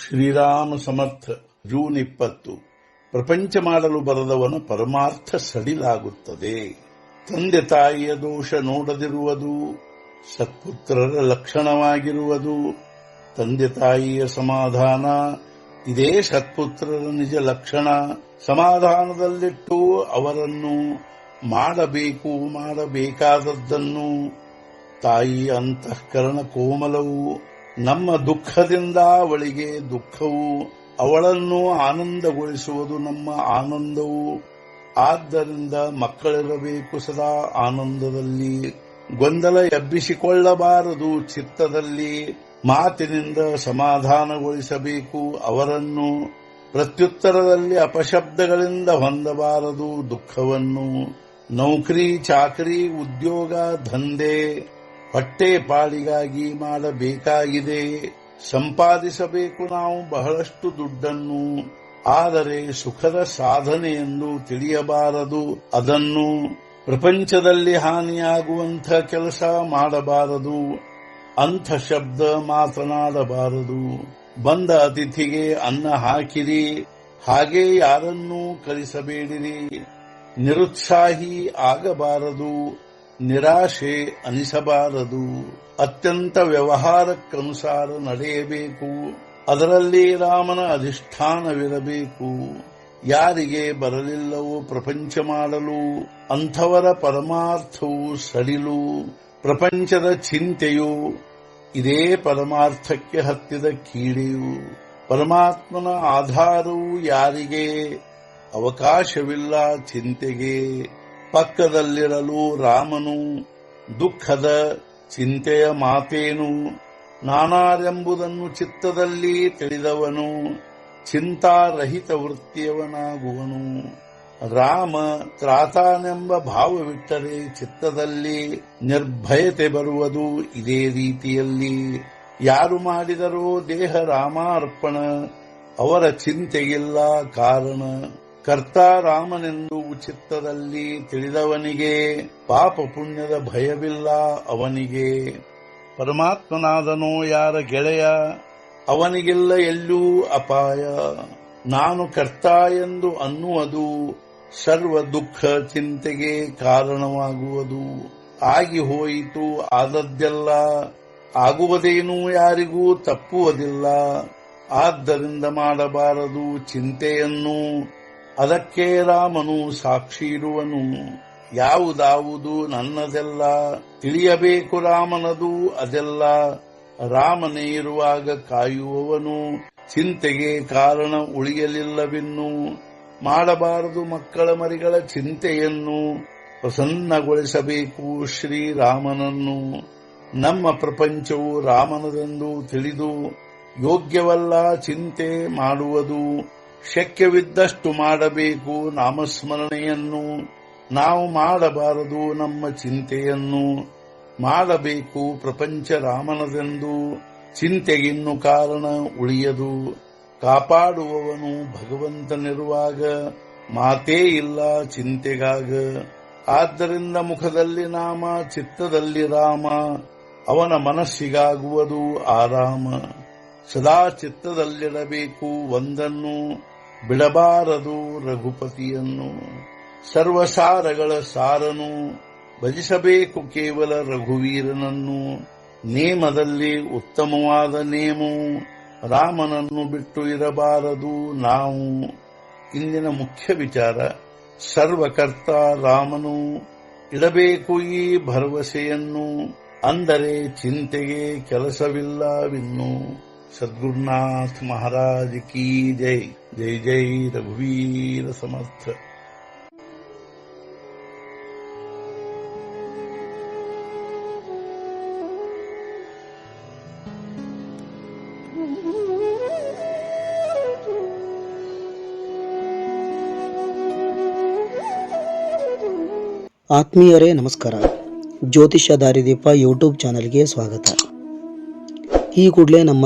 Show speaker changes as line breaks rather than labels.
ಶ್ರೀರಾಮ ಸಮರ್ಥ June ಇಪ್ಪತ್ತು ಪ್ರಪಂಚ ಮಾಡಲು ಬರದವನ ಪರಮಾರ್ಥ ಸಡಿಲಾಗುತ್ತದೆ. ತಂದೆ ತಾಯಿಯ ದೋಷ ನೋಡದಿರುವುದು, ಸತ್ಪುತ್ರರ ಲಕ್ಷಣವಾಗಿರುವುದು, ತಂದೆ ತಾಯಿಯ ಸಮಾಧಾನ, ಇದೇ ಸತ್ಪುತ್ರರ ನಿಜ ಲಕ್ಷಣ. ಸಮಾಧಾನದಲ್ಲಿಟ್ಟು ಅವರನ್ನು ಮಾಡಬೇಕು, ಮಾಡಬೇಕಾದದ್ದನ್ನು ತಾಯಿ ಅಂತಃಕರಣ ಕೋಮಲವು ನಮ್ಮ ದುಃಖದಿಂದ ಅವಳಿಗೆ ದುಃಖವು, ಅವಳನ್ನು ಆನಂದಗೊಳಿಸುವುದು ನಮ್ಮ ಆನಂದವು. ಆದ್ದರಿಂದ ಮಕ್ಕಳಿರಬೇಕು ಸದಾ ಆನಂದದಲ್ಲಿ. ಗೊಂದಲ ಎಬ್ಬಿಸಿಕೊಳ್ಳಬಾರದು ಚಿತ್ತದಲ್ಲಿ. ಮಾತಿನಿಂದ ಸಮಾಧಾನಗೊಳಿಸಬೇಕು ಅವರನ್ನು. ಪ್ರತ್ಯುತ್ತರದಲ್ಲಿ ಅಪಶಬ್ದಗಳಿಂದ ಹೊಂದಬಾರದು ದುಃಖವನ್ನು. ನೌಕರಿ, ಚಾಕರಿ, ಉದ್ಯೋಗ ದಂಧೆ ಹೊಟ್ಟೆ ಪಾಲಿಗಾಗಿ ಮಾಡಬೇಕಾಗಿದೆ. ಸಂಪಾದಿಸಬೇಕು ನಾವು ಬಹಳಷ್ಟು ದುಡ್ಡನ್ನು. ಆದರೆ ಸುಖದ ಸಾಧನೆ ಎಂದು ತಿಳಿಯಬಾರದು. ಅದನ್ನು ಪ್ರಪಂಚದಲ್ಲಿ ಹಾನಿಯಾಗುವಂಥ ಕೆಲಸ ಮಾಡಬಾರದು. ಅಂಥ ಶಬ್ದ ಮಾತನಾಡಬಾರದು ಬಂದ ಅತಿಥಿಗೆ ಅನ್ನ ಹಾಕಿರಿ. ಹಾಗೆ ಯಾರನ್ನೂ ಕಲಿಸಬೇಡಿರಿ. ನಿರುತ್ಸಾಹಿ ಆಗಬಾರದು. ನಿರಾಶೆ ಅನಿಸಬಾರದು. ಅತ್ಯಂತ ವ್ಯವಹಾರಕ್ಕನುಸಾರ ನಡೆಯಬೇಕು. ಅದರಲ್ಲಿ ರಾಮನ ಅಧಿಷ್ಠಾನವಿರಬೇಕು. ಯಾರಿಗೆ ಬರಲಿಲ್ಲವೋ ಪ್ರಪಂಚ ಮಾಡಲು, ಅಂಥವರ ಪರಮಾರ್ಥವು ಸಡಿಲು. ಪ್ರಪಂಚದ ಚಿಂತೆಯು ಇದೇ ಪರಮಾರ್ಥಕ್ಕೆ ಹತ್ತಿದ ಕೀಡೆಯು. ಪರಮಾತ್ಮನ ಆಧಾರವು ಯಾರಿಗೆ? ಅವಕಾಶವಿಲ್ಲ ಚಿಂತೆಗೆ. ಪಕ್ಕದಲ್ಲಿರಲು ರಾಮನು ದುಃಖದ ಚಿಂತೆಯ ಮಾತೇನು? ನಾನಾರೆಂಬುದನ್ನು ಚಿತ್ತದಲ್ಲಿ ತಿಳಿದವನು, ಚಿಂತಾರಹಿತ ವೃತ್ತಿಯವನಾಗುವನು. ರಾಮ ತ್ರಾತಾನೆಂಬ ಭಾವವಿಟ್ಟರೆ ಚಿತ್ತದಲ್ಲಿ ನಿರ್ಭಯತೆ ಬರುವುದು ಇದೇ ರೀತಿಯಲ್ಲಿ. ಯಾರು ಮಾಡಿದರೋ ದೇಹ ರಾಮಾರ್ಪಣ, ಅವರ ಚಿಂತೆಗಿಲ್ಲ ಕಾರಣ. ಕರ್ತ ರಾಮನೆಂದು ತಿಳಿದವನಿಗೆ ಪಾಪ ಪುಣ್ಯದ ಭಯವಿಲ್ಲ ಅವನಿಗೆ. ಪರಮಾತ್ಮನಾದನೋ ಯಾರ ಗೆಳೆಯ? ಅವನಿಗೆಲ್ಲ ಎಲ್ಲೂ ಅಪಾಯ. ನಾನು ಕರ್ತ ಎಂದು ಅನ್ನುವುದು ಸರ್ವ ದುಃಖ ಚಿಂತೆಗೆ ಕಾರಣವಾಗುವುದು. ಆಗಿ ಹೋಯಿತು, ಆದದ್ದೆಲ್ಲ ಆಗುವುದೇನೂ ಯಾರಿಗೂ ತಪ್ಪುವುದಿಲ್ಲ. ಆದ್ದರಿಂದ ಮಾಡಬಾರದು ಚಿಂತೆಯನ್ನು ಅದಕ್ಕೆ ರಾಮನು ಸಾಕ್ಷಿ ಇರುವನು ಯಾವುದಾವುದು ನನ್ನದೆಲ್ಲ ತಿಳಿಯಬೇಕು ರಾಮನದು, ಅದೆಲ್ಲ ರಾಮನೇ ಇರುವಾಗ ಕಾಯುವವನು. ಚಿಂತೆಗೆ ಕಾರಣ ಉಳಿಯಲಿಲ್ಲವಿನ್ನು ಮಾಡಬಾರದು ಮಕ್ಕಳ ಮರಿಗಳ ಚಿಂತೆಯನ್ನು ಪ್ರಸನ್ನಗೊಳಿಸಬೇಕು ಶ್ರೀರಾಮನನ್ನು. ನಮ್ಮ ಪ್ರಪಂಚವು ರಾಮನದೆಂದು ತಿಳಿದು ಯೋಗ್ಯವಲ್ಲ ಚಿಂತೆ ಮಾಡುವುದು. ಶಕ್ಯವಿದ್ದಷ್ಟು ಮಾಡಬೇಕು ನಾಮಸ್ಮರಣೆಯನ್ನು. ನಾವು ಮಾಡಬಾರದು ನಮ್ಮ ಚಿಂತೆಯನ್ನು. ಮಾಡಬೇಕು ಪ್ರಪಂಚ ರಾಮನದೆಂದು. ಚಿಂತೆಗಿನ್ನು ಕಾರಣ ಉಳಿಯದು. ಕಾಪಾಡುವವನು ಭಗವಂತನಿರುವಾಗ ಮಾತೇ ಇಲ್ಲ ಚಿಂತೆಗಾಗ. ಆದ್ದರಿಂದ ಮುಖದಲ್ಲಿ ನಾಮ, ಚಿತ್ತದಲ್ಲಿ ರಾಮ. ಅವನ ಮನಸ್ಸಿಗಾಗುವುದು ಆರಾಮ. ಸದಾ ಚಿತ್ತದಲ್ಲಿಡಬೇಕು ಒಂದನ್ನು. ಬಿಡಬಾರದು ರಘುಪತಿಯನ್ನು. ಸರ್ವಸಾರಗಳ ಸಾರನು, ಭಜಿಸಬೇಕು ಕೇವಲ ರಘುವೀರನನ್ನು. ನೇಮದಲ್ಲಿ ಉತ್ತಮವಾದ ನೇಮು, ರಾಮನನ್ನು ಬಿಟ್ಟು ಇರಬಾರದು ನಾವು. ಇಂದಿನ ಮುಖ್ಯ ವಿಚಾರ, ಸರ್ವಕರ್ತ ರಾಮನು, ಇಡಬೇಕು ಈ ಭರವಸೆಯನ್ನು. ಅಂದರೆ ಚಿಂತೆಗೆ ಕೆಲಸವಿಲ್ಲವಿನ್ನು. ಸದ್ಗುರುನಾಥ್ ಮಹಾರಾಜ್ ಕೀ ಜೈ ಜೈ ಜೈ ರಘುವೀರ ಸಮರ್ಥ
ಆತ್ಮೀಯರೇ ನಮಸ್ಕಾರ ಜ್ಯೋತಿಷ್ಯ ದಾರಿದೀಪ ಯೂಟ್ಯೂಬ್ ಚಾನಲ್ಗೆ ಸ್ವಾಗತ ಈ ಕೂಡಲೇ ನಮ್ಮ